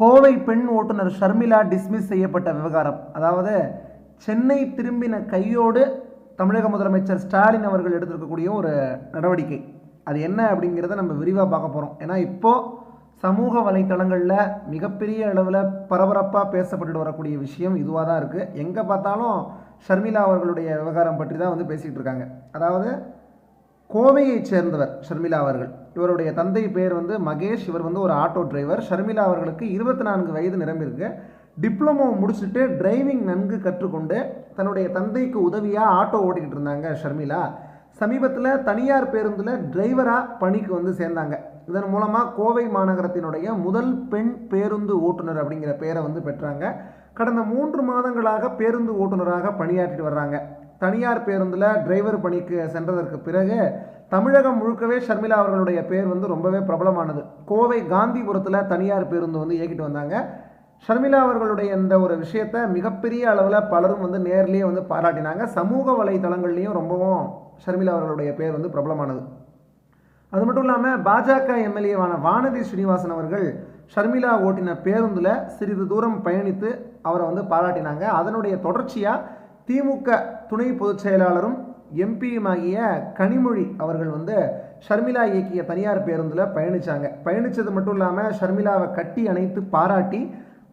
கோவை பெண் ஓட்டுநர் ஷர்மிளா டிஸ்மிஸ் செய்யப்பட்ட விவகாரம். அதாவது சென்னை திரும்பின கையோடு தமிழக முதலமைச்சர் ஸ்டாலின் அவர்கள் எடுத்திருக்கக்கூடிய ஒரு நடவடிக்கை. அது என்ன அப்படிங்கிறத நம்ம விரிவாக பார்க்க போகிறோம் ஏன்னா இப்போது சமூக வலைத்தளங்களில் மிகப்பெரிய அளவில் பரபரப்பாக பேசப்பட்டுட்டு வரக்கூடிய விஷயம் இதுவாக தான் இருக்குது எங்கே பார்த்தாலும் ஷர்மிளா அவர்களுடைய விவகாரம் பற்றி தான் வந்து பேசிகிட்டு இருக்காங்க. அதாவது கோவையைச் சேர்ந்தவர் ஷர்மிளா அவர்கள். இவருடைய தந்தை பேர் வந்து மகேஷ். இவர் வந்து ஒரு ஆட்டோ டிரைவர். ஷர்மிளா அவர்களுக்கு இருபத்தி நான்கு வயது நிரம்பியிருக்கு. டிப்ளமோ முடிச்சுட்டு டிரைவிங் நன்கு கற்றுக்கொண்டு தன்னுடைய தந்தைக்கு உதவியாக ஆட்டோ ஓடிக்கிட்டு இருந்தாங்க ஷர்மிளா. சமீபத்தில் தனியார் பேருந்தில் டிரைவராக பணிக்கு வந்து சேர்ந்தாங்க. இதன் மூலமாக கோவை மாநகரத்தினுடைய முதல் பெண் பேருந்து ஓட்டுநர் அப்படிங்கிற பேரை வந்து பெற்றாங்க. கடந்த மூன்று மாதங்களாக பேருந்து ஓட்டுநராக பணியாற்றிட்டு வர்றாங்க. தனியார் பேருந்தில் டிரைவர் பணிக்கு சென்றதற்கு பிறகு தமிழகம் முழுக்கவே ஷர்மிளா அவர்களுடைய பேர் வந்து ரொம்பவே பிரபலமானது. கோவை காந்திபுரத்தில் தனியார் பேருந்து வந்து இயக்கிட்டு வந்தாங்க. ஷர்மிளா அவர்களுடைய இந்த ஒரு விஷயத்தை மிகப்பெரிய அளவில் பலரும் வந்து நேர்லேயே வந்து பாராட்டினாங்க. சமூக வலைதளங்கள்லேயும் ரொம்பவும் ஷர்மிளா அவர்களுடைய பேர் வந்து பிரபலமானது. அது மட்டும் இல்லாமல் பாஜக எம்எல்ஏவான வானதி ஸ்ரீனிவாசன் அவர்கள் ஷர்மிளா ஓட்டின பேருந்தில் சிறிது தூரம் பயணித்து அவரை வந்து பாராட்டினாங்க. அதனுடைய தொடர்ச்சியாக திமுக துணை பொதுச் செயலாளரும் எம்பியுமாகிய கனிமொழி அவர்கள் வந்து ஷர்மிளா இயக்கிய தனியார் பேருந்தில் பயணித்தாங்க பயணித்தது மட்டும் இல்லாமல் ஷர்மிளாவை கட்டி அணைத்து பாராட்டி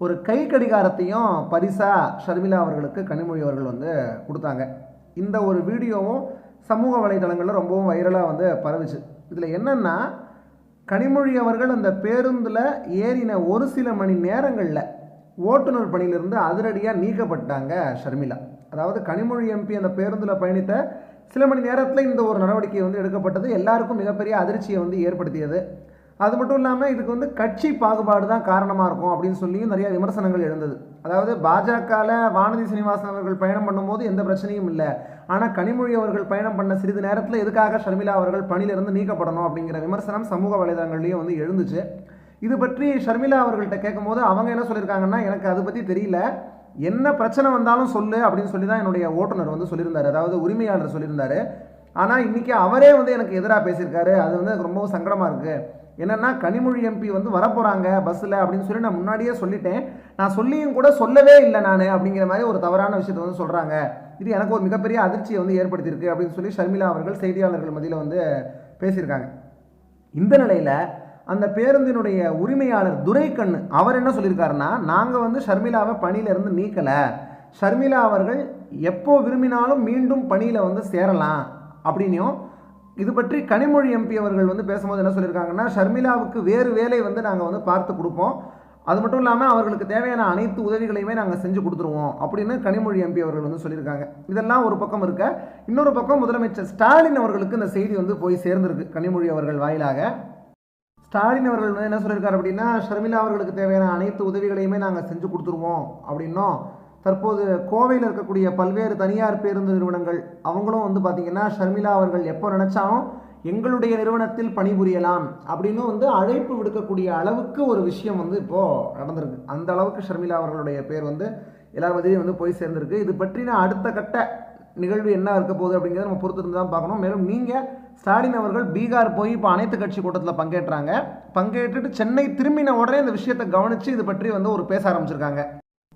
ஒரு கை கடிகாரத்தையும் பரிசாக ஷர்மிளா அவர்களுக்கு கனிமொழி அவர்கள் வந்து கொடுத்தாங்க. இந்த ஒரு வீடியோவும் சமூக வலைதளங்களில் ரொம்பவும் வைரலாக வந்து பரவுச்சு. இதில் என்னென்னா கனிமொழி அவர்கள் அந்த பேருந்தில் ஏறின ஒரு சில மணி நேரங்களில் ஓட்டுநர் பணியிலிருந்து அதிரடியாக நீக்கப்பட்டாங்க ஷர்மிளா. அதாவது கனிமொழி எம்பி அந்த பேருந்தில் பயணித்த சில மணி நேரத்தில் இந்த ஒரு நடவடிக்கை வந்து எடுக்கப்பட்டது. எல்லாருக்கும் மிகப்பெரிய அதிர்ச்சியை வந்து ஏற்படுத்தியது. அது மட்டும் இல்லாமல் இதுக்கு வந்து கட்சி பாகுபாடு தான் காரணமாக இருக்கும் அப்படின்னு சொல்லியும் நிறைய விமர்சனங்கள் எழுந்தது. அதாவது பாஜகவில் வானதி சீனிவாசன் அவர்கள் பயணம் பண்ணும்போது எந்த பிரச்சனையும் இல்லை. ஆனால் கனிமொழி அவர்கள் பயணம் பண்ண சிறிது நேரத்தில் எதுக்காக ஷர்மிளா அவர்கள் பணியிலிருந்து நீக்கப்படணும் அப்படிங்கிற விமர்சனம் சமூக வலைதளங்கள்லேயும் வந்து எழுந்துச்சு. இது பற்றி ஷர்மிளா அவர்கள்ட்ட கேட்கும்போது அவங்க என்ன சொல்லியிருக்காங்கன்னா எனக்கு அதை பற்றி தெரியல. என்ன பிரச்சனை வந்தாலும் சொல்லு அப்படின்னு சொல்லி தான் என்னுடைய ஓட்டுநர் வந்து சொல்லியிருந்தார். அதாவது உரிமையாளர் சொல்லியிருந்தார். ஆனால் இன்றைக்கி அவரே வந்து எனக்கு எதிராக பேசியிருக்காரு. அது வந்து எனக்கு ரொம்பவும் சங்கடமாக இருக்குது என்னென்னா கனிமொழி எம்பி வந்து வரப்போகிறாங்க பஸ்ஸில் அப்படின்னு சொல்லி நான் முன்னாடியே சொல்லிட்டேன். நான் சொல்லியும் கூட சொல்லவே இல்லை நான் அப்படிங்கிற மாதிரி ஒரு தவறான விஷயத்தை வந்து சொல்கிறாங்க இது எனக்கு ஒரு மிகப்பெரிய அதிர்ச்சியை வந்து ஏற்படுத்தியிருக்கு அப்படின்னு சொல்லி ஷர்மிளா அவர்கள் செய்தியாளர்கள் மத்தியில் வந்து பேசியிருக்காங்க. இந்த நிலையில் அந்த பேருந்தினுடைய உரிமையாளர் துரைக்கண்ணு அவர் என்ன சொல்லியிருக்காருன்னா நாங்கள் வந்து ஷர்மிளாவை பணியிலிருந்து நீக்கலை. ஷர்மிளா அவர்கள் எப்போ விரும்பினாலும் மீண்டும் பணியில் வந்து சேரலாம். அப்படின்னும் இது பற்றி கனிமொழி எம்பி அவர்கள் வந்து பேசும்போது என்ன சொல்லியிருக்காங்கன்னா ஷர்மிளாவுக்கு வேறு வேலை வந்து நாங்கள் வந்து பார்த்து கொடுப்போம். அது மட்டும் இல்லாமல் அவர்களுக்கு தேவையான அனைத்து உதவிகளையுமே நாங்கள் செஞ்சு கொடுத்துருவோம். அப்படின்னு கனிமொழி எம்பி அவர்கள் வந்து சொல்லியிருக்காங்க. இதெல்லாம் ஒரு பக்கம் இருக்க இன்னொரு பக்கம் முதலமைச்சர் ஸ்டாலின் அவர்களுக்கு இந்த செய்தி வந்து போய் சேர்ந்திருக்கு கனிமொழி அவர்கள் வாயிலாக. ஸ்டாலின் அவர்கள் வந்து என்ன சொல்லியிருக்காரு அப்படின்னா ஷர்மிளா அவர்களுக்கு தேவையான அனைத்து உதவிகளையுமே நாங்கள் செஞ்சு கொடுத்துருவோம் அப்படின்னும். தற்போது கோவையில் இருக்கக்கூடிய பல்வேறு தனியார் பேருந்து நிறுவனங்கள் அவங்களும் வந்து பார்த்திங்கன்னா ஷர்மிளா அவர்கள் எப்போ நினச்சாலும் எங்களுடைய நிறுவனத்தில் பணிபுரியலாம் அப்படின்னு வந்து அழைப்பு விடுக்கக்கூடிய அளவுக்கு ஒரு விஷயம் வந்து இப்போது நடந்திருக்கு. அந்த அளவுக்கு ஷர்மிளா அவர்களுடைய பேர் வந்து எல்லா வந்து போய் சேர்ந்திருக்கு. இது பற்றின அடுத்த கட்ட நிகழ்வு என்ன இருக்க போகுது அப்படிங்கிறத நம்ம பொறுத்திருந்து தான் பார்க்கணும். மேலும் நீங்கள் ஸ்டாலின் அவர்கள் பீகார் போய் இப்போ அனைத்து கட்சி கூட்டத்தில் பங்கேற்றாங்க. பங்கேற்றுட்டு சென்னை திரும்பின உடனே இந்த விஷயத்தை கவனித்து இது பற்றி வந்து ஒரு பேச ஆரம்பிச்சிருக்காங்க.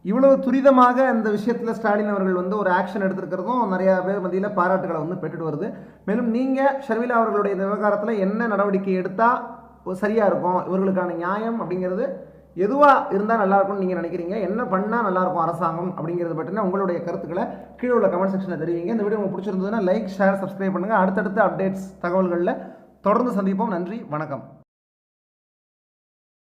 இவ்வளவு துரிதமாக இந்த விஷயத்தில் ஸ்டாலின் அவர்கள் வந்து ஒரு ஆக்ஷன் எடுத்திருக்கிறதும் நிறையா பேர் மத்தியில் பாராட்டுகளை வந்து பெற்றுட்டு வருது. மேலும் நீங்கள் ஷர்மிளா அவர்களுடைய இந்த விவகாரத்தில் என்ன நடவடிக்கை எடுத்தால் சரியாக இருக்கும்? இவர்களுக்கான நியாயம் அப்படிங்கிறது எதுவாக இருந்தால் நல்லாயிருக்கும்னு நீங்கள் நினைக்கிறீங்க என்ன பண்ணால் நல்லாயிருக்கும் அரசாங்கம் அப்படிங்கிறது பற்றின உங்களுடைய கருத்துக்களை கீழே உள்ள கமெண்ட் செக்ஷனில் தெரிவிங்க. இந்த வீடியோ உங்களுக்கு பிடிச்சிருந்ததுன்னா லைக் ஷேர் சப்ஸ்கிரைப் பண்ணுங்கள் அடுத்தடுத்த அப்டேட்ஸ் தகவல்களில் தொடர்ந்து சந்திப்போம். நன்றி வணக்கம்.